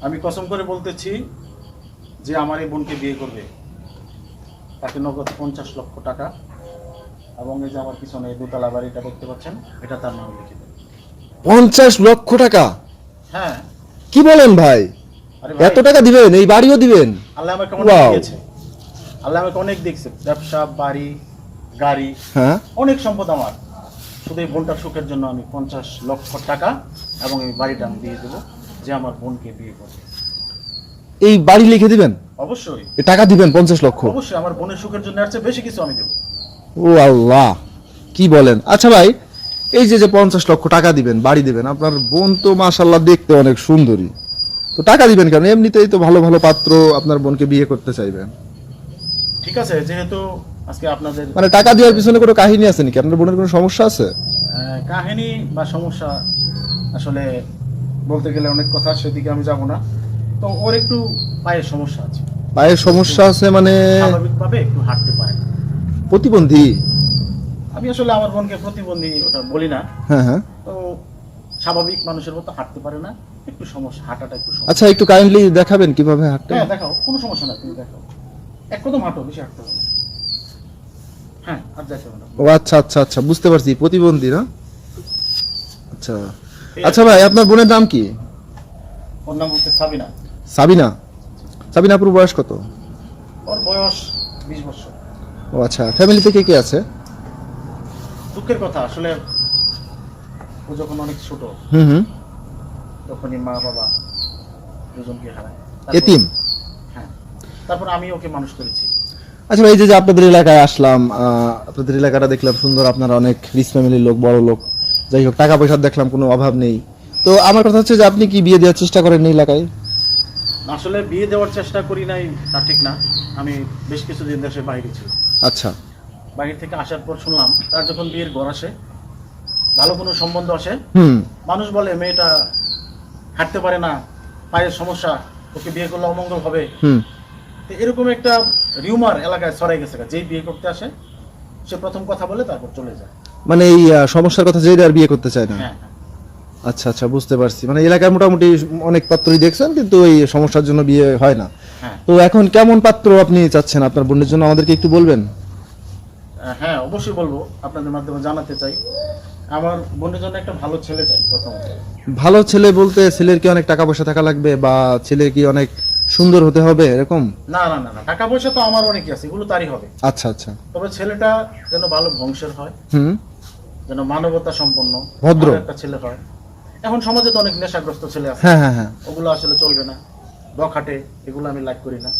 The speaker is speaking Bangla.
আমি কসম করে বলতেছি যে আমার এই বোনকে বিয়ে করবে। তাকে নগদ পঞ্চাশ লক্ষ টাকা এবং এই যে আমার পিছনে এই দোতলা বাড়িটা দেখতে পাচ্ছেন এটা তার নাম লিখে দেবে পঞ্চাশ লক্ষ টাকা? হ্যাঁ। কি বলেন ভাই? আরে ভাই, এত টাকা দিবেন এই বাড়িও দিবেন? আল্লাহ আমাকে অনেক Wow. দিয়েছে। আল্লাহ আমাকে অনেক দেখছে ব্যবসা বাড়ি গাড়ি হ্যাঁ। অনেক সম্পদ আমার। শুধু এই বোনটার সুখের জন্য আমি পঞ্চাশ লক্ষ টাকা এবং এই বাড়িটা আমি দিয়ে দেবো। যে আমার বোনকে বিয়ে করবে এই বাড়ি লিখে দিবেন? অবশ্যই। টাকা দিবেন পঞ্চাশ লক্ষ? অবশ্যই আমার বোনের সুখের জন্য এর বেশি কিছু আমি দেবো। ও আল্লাহ কি বলেন? আচ্ছা ভাই এই যে যে পঞ্চাশ লক্ষ টাকা দিবেন বাড়ি দিবেন আপনার বোন তো মাশাল্লাহ দেখতে অনেক সুন্দরী। তো টাকা দিবেন কেন? এমনিতেই তো ভালো ভালো পাত্র আপনার বোনকে বিয়ে করতে চাইবেন। ঠিক আছে যেহেতু আজকে আপনাদের মানে টাকা দেওয়ার পিছনে কোনো কাহিনী আছে নাকি? আপনার বোনের কোনো সমস্যা আছে? কাহিনী বা সমস্যা আসলে বলতে গেলে অনেক কথা সেদিকে আমি যাব না। তো ওর একটু পায়ের সমস্যা আছে। পায়ের সমস্যা আছে মানে স্বাভাবিকভাবে একটু হাঁটতে পারে না। প্রতিবন্ধী? আমি আসলে আমার বোনকে প্রতিবন্ধী ওটা বলি না। হ্যাঁ হ্যাঁ। তো স্বাভাবিক মানুষের মতো হাঁটতে পারে না। একটু সমস্যা হাঁটাটা একটু সমস্যা। আচ্ছা একটু কাইন্ডলি দেখাবেন কীভাবে হাঁটতে হ্যাঁ দেখাও কোনো সমস্যা না তুমি দেখাও। এক কদম হাঁটো বেশি হাঁটতে হবে হ্যাঁ আর যাইতে না। ও আচ্ছা আচ্ছা আচ্ছা বুঝতে পারছি প্রতিবন্ধী না? আচ্ছা। আচ্ছা ভাই আপনার বোনের নাম কি? ওর নাম হচ্ছে সাবিনা। সাবিনা? সাবিনা আপুর বয়স কত? ওর বয়স বিশ বছর। ও আচ্ছা ফ্যামিলিতে কে কে আছে? দুঃখের কথা আসলে ও যখন অনেক ছোট হুম হুম। তখনই মা বাবা দুজনকে হারায়। তারপর- এতিম? হ্যাঁ। তারপর আমি ওকে মানুষ করেছি। আচ্ছা ভাই এই যে যে আপনাদের এলাকায় আসলাম আহ, আপনাদের এলাকাটা দেখলাম সুন্দর আপনারা অনেক রিচ ফ্যামিলির লোক বড় লোক। যাই হোক টাকা পয়সার দেখলাম কোনো অভাব নেই। তো আমার কথা হচ্ছে যে আপনি কি বিয়ে দেওয়ার চেষ্টা করেন এই এলাকায়? আসলে বিয়ে দেওয়ার চেষ্টা করি নাই তা ঠিক না। আমি বেশ কিছুদিন দেশের বাইরে ছিলাম। আচ্ছা। বাইরে থেকে আসার পর শুনলাম তার যখন বিয়ের ঘর আসে ভালো কোনো সম্বন্ধ আসে হুম। মানুষ বলে মেয়েটা হাঁটতে পারে না পায়ের সমস্যা ওকে বিয়ে করলে অমঙ্গল হবে। হুম। তো এরকম একটা রিউমার এলাকায় ছড়াই গেছে যেই বিয়ে করতে আসে সে প্রথম কথা বলে তারপর চলে যায়। মানে এই সমস্যার কথা যে আর বিয়ে করতে চায় না। হ্যাঁ হ্যাঁ। আচ্ছা আচ্ছা বুঝতে পারছি। মানে এলাকায় মোটামুটি অনেক পাত্রই দেখছেন কিন্তু এই সমস্যার জন্য বিয়ে হয় না। হ্যাঁ। তো এখন কেমন পাত্র আপনি চাচ্ছেন? আপনার বোনের জন্য আমাদেরকে একটু বলবেন? হ্যাঁ অবশ্যই বলব। আপনাদের মাধ্যমে জানাতে চাই। আমার বোনের জন্য একটা ভালো ছেলে চাই প্রথমত। ভালো ছেলে বলতে ছেলের কি অনেক টাকা পয়সা থাকা লাগবে বা ছেলে কি অনেক সুন্দর হতে হবে এরকম? না না না না টাকা পয়সা তো আমার অনেকই আছে এগুলো তারই হবে। আচ্ছা আচ্ছা। তবে ছেলেটা যেন ভালো বংশের হয়। হুম। যেন মানবতা সম্পন্ন ভদ্র। একটা ছেলে হয়। এখন সমাজে তো অনেক নেশাগ্রস্ত ছেলে আছে। হ্যাঁ হ্যাঁ হ্যাঁ। ওগুলো আসলে চলবে না। বখাটে এগুলো আমি লাইক করি না।